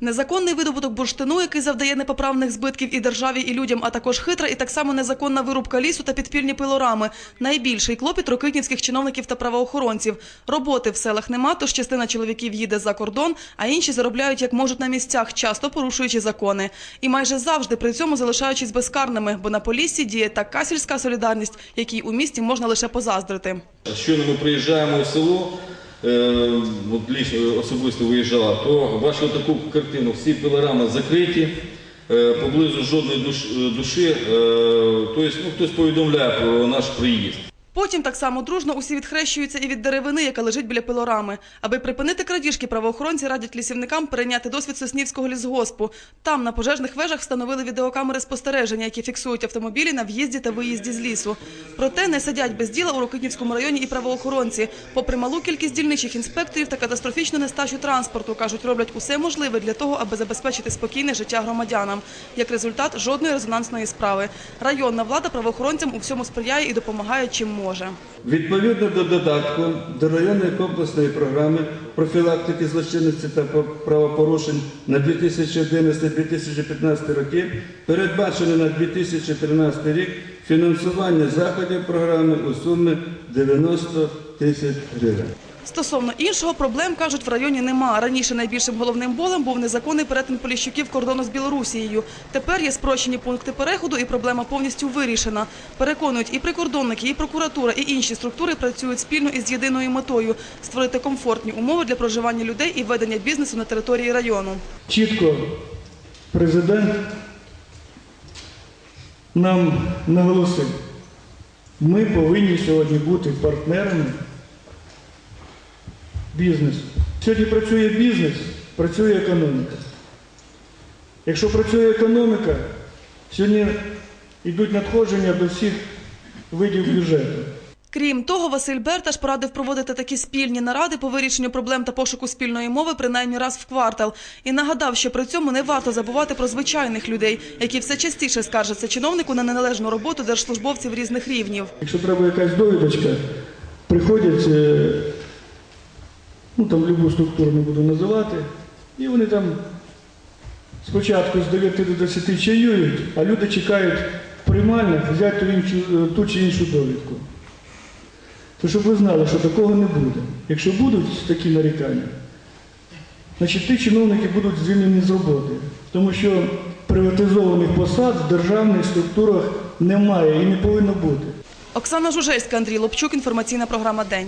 Незаконний видобуток бурштину, який завдає непоправних збитків і державі, і людям, а також хитра і так само незаконна вирубка лісу та підпільні пилорами. Найбільший клопіт рокитнівських чиновників та правоохоронців. Роботи в селах нема, тож частина чоловіків їде за кордон, а інші заробляють як можуть на місцях, часто порушуючи закони. І майже завжди при цьому залишаючись безкарними, бо на Поліссі діє така сільська солідарність, якій у місті можна лише позаздрити. Щойно ми приїжджаємо в село, от лічно особисто виїжджала, то бачили таку картину. Всі пилорами закриті, е, поблизу жодної душі. е, Тобто ну, хтось повідомляє про наш приїзд. Потім так само дружно усі відхрещуються і від деревини, яка лежить біля пилорами. Аби припинити крадіжки, правоохоронці радять лісівникам перейняти досвід Соснівського лісгоспу. Там на пожежних вежах встановили відеокамери спостереження, які фіксують автомобілі на в'їзді та виїзді з лісу. Проте не сидять без діла у Рокитнівському районі і правоохоронці. Попри малу кількість дільничих інспекторів та катастрофічну нестачу транспорту, кажуть, роблять усе можливе для того, аби забезпечити спокійне життя громадянам. Як результат, жодної резонансної справи. Районна влада правоохоронцям у всьому сприяє і допомагає чим може. Відповідно до додатку до районної комплексної програми профілактики злочинності та правопорушень на 2011-2015 роки передбачено на 2013 рік фінансування заходів програми у сумі 90 тисяч гривень. Стосовно іншого проблем, кажуть, в районі нема. Раніше найбільшим головним болем був незаконний перетин поліщуків кордону з Білорусією. Тепер є спрощені пункти переходу і проблема повністю вирішена. Переконують і прикордонники, і прокуратура, і інші структури працюють спільно із єдиною метою – створити комфортні умови для проживання людей і ведення бізнесу на території району. Чітко президент нам наголосив, ми повинні сьогодні бути партнерами бізнесу. Сьогодні працює бізнес, працює економіка. Якщо працює економіка, сьогодні йдуть надходження до всіх видів бюджету. Крім того, Василь Берташ порадив проводити такі спільні наради по вирішенню проблем та пошуку спільної мови принаймні раз в квартал. І нагадав, що при цьому не варто забувати про звичайних людей, які все частіше скаржаться чиновнику на неналежну роботу держслужбовців різних рівнів. Якщо треба якась довідочка, приходять, е, ну там любу структуру не буду називати, і вони там спочатку з 9 до 10 чаюють, а люди чекають в приймальних взяти ту, іншу, е, ту чи іншу довідку. То щоб ви знали, що такого не буде. Якщо будуть такі нарікання, значить ті чиновники будуть звільнені з роботи. Тому що приватизованих посад в державних структурах немає і не повинно бути. Оксана Жужельська, Андрій Лобчук, інформаційна програма День.